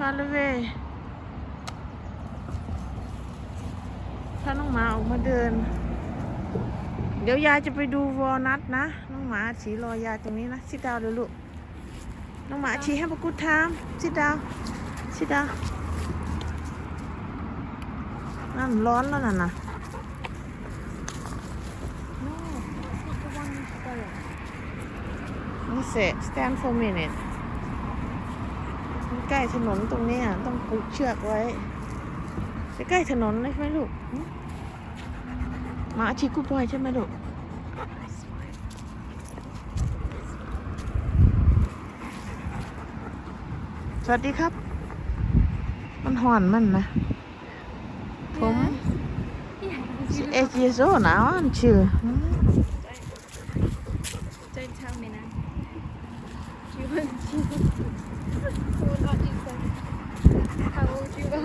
far away ถ้าน้องหมาออกมาเดิน เดี๋ยวยายจะไปดูวอลนัทนะ น้องหมาฉีรอยายตรงนี้นะ sit down เดี๋ยวลูก น้องหมาฉีให้ปกุดทาม sit down sit down นั่นร้อนแล้วน่ะนะนี่เส stand for a minute ใกล้ถนนตรงนี้ต้องผูกเชือกไว้ ใกล้ๆถนนเลยใช่ไหมลูกหึหมาชีกุบอยใช่ไหมลูกสวัสดีครับ มันหอนมันนะผม Yeah, เอเจโซนะอันชื่อหึ don't tell me now.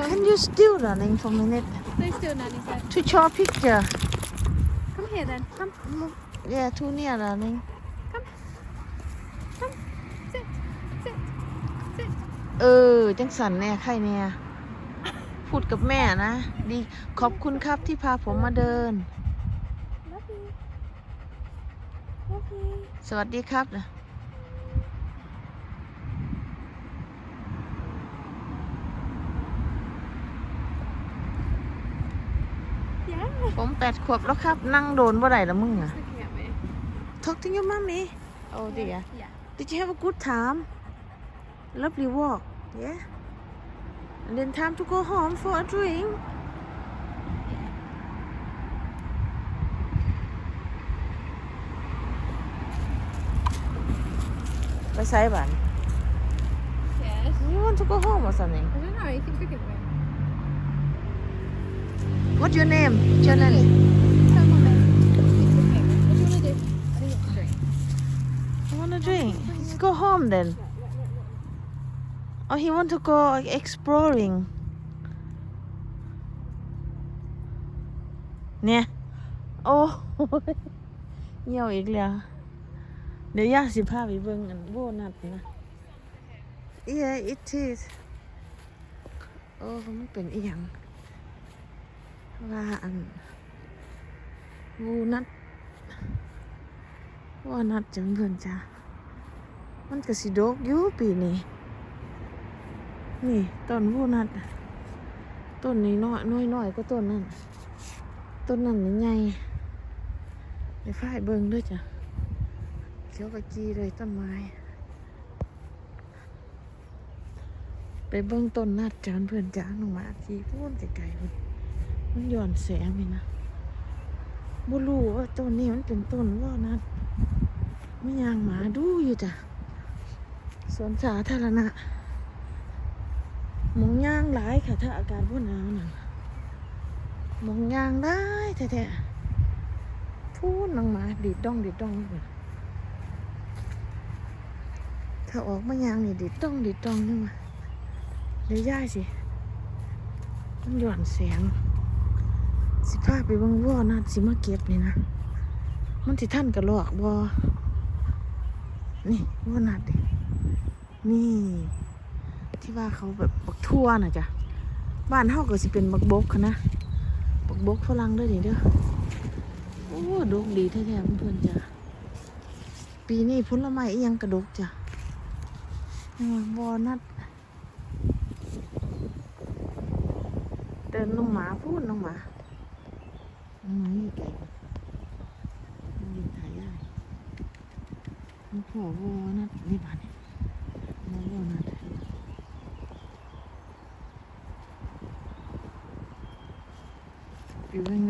Can you still running for a minute They still nanny said. to show picture Come here then. Come, yeah too near running come. Sit, sit, sit. เออ จังสันเนี่ยใครเนี่ยพูดกับแม่นะ ดี ขอบคุณครับที่พาผมมาเดิน Love you. Love you. สวัสดีครับนะ Yeah. ผมแปดขวบแล้วครับ นั่งโดนบ่ได้ละมึงอะ Looking at me. Talk to your mommy Oh dear Yeah. Did you have a good time Lovely walk Yeah And then time to go home for a drink ไปไซบ้าน Yes. You want to go home or something I don't know. He keeps looking at me. What's your name? Your name? Come on then. He keeps looking at me. What do you want to do? I think it's a drink. I want to drink. Let's go home then. Oh, he want to go exploring. เนี่ยโอ้ยเหี่ยวอีกแล้วเดี๋ยวย่าสิพาไปเบิ่งอันโบนัสนะ Yeah it is โอ้มันเป็นอีหยัง ว่าอันโบนัสว่านัดจังเพื่อนจ้ามันก็สิดกอยู่ปีนี้นี่ต้นโบนัสน่ะต้นนี้น้อยน้อยน้อยก็ต้นนั่นต้นนั้นใหญ่เดี๋ยวฝ้ายเบิงด้วยจ้ะเขียวกะจีเลยต้นไม้ไปเบิ่งต้นนัดจานเพื่อนจ้าลงมาจีพูนไกลๆ มันย้อนแสงนี่นะบ่รู้ว่าต้นนี้มันเป็นต้นว่านัดไม่ยางหมาดูอยู่จ้ะสวนสาธารณะมองย่างหลายค่ะ ถ้าอากาศบ่หนาวน่ะมองยางได้แท้ๆพูดน้องหมาดีดดองดีดดองเลยถ้าออกมายางนี่ดีดดองดีดดองนี่มาเดี๋ยวย่ายสิ มันหย่อนเสียง สิพาไปบังว่อนะสิมาเก็บนี่นะ มันสิท่านกระลอกบอนี่ว่อนัดนี่ ที่ว่าเขาแบบบักทั่วนะจ้ะบ้านเฮาก็สิเป็นบักบกนะบักบกฝรั่งด้วยนี่เด้อโอ้ดกดีแท้ๆเพื่อนจ้ะปีนี้ผลไม้ยังกระดกจ้ะว่าวอนัทเดินลงหมาพูดลงหมาน้องหมา ไกลกว่ามันยืนถ่ายยากมันขอวอนะนี่บ้านนี่วอลนัทอยู่เว้ง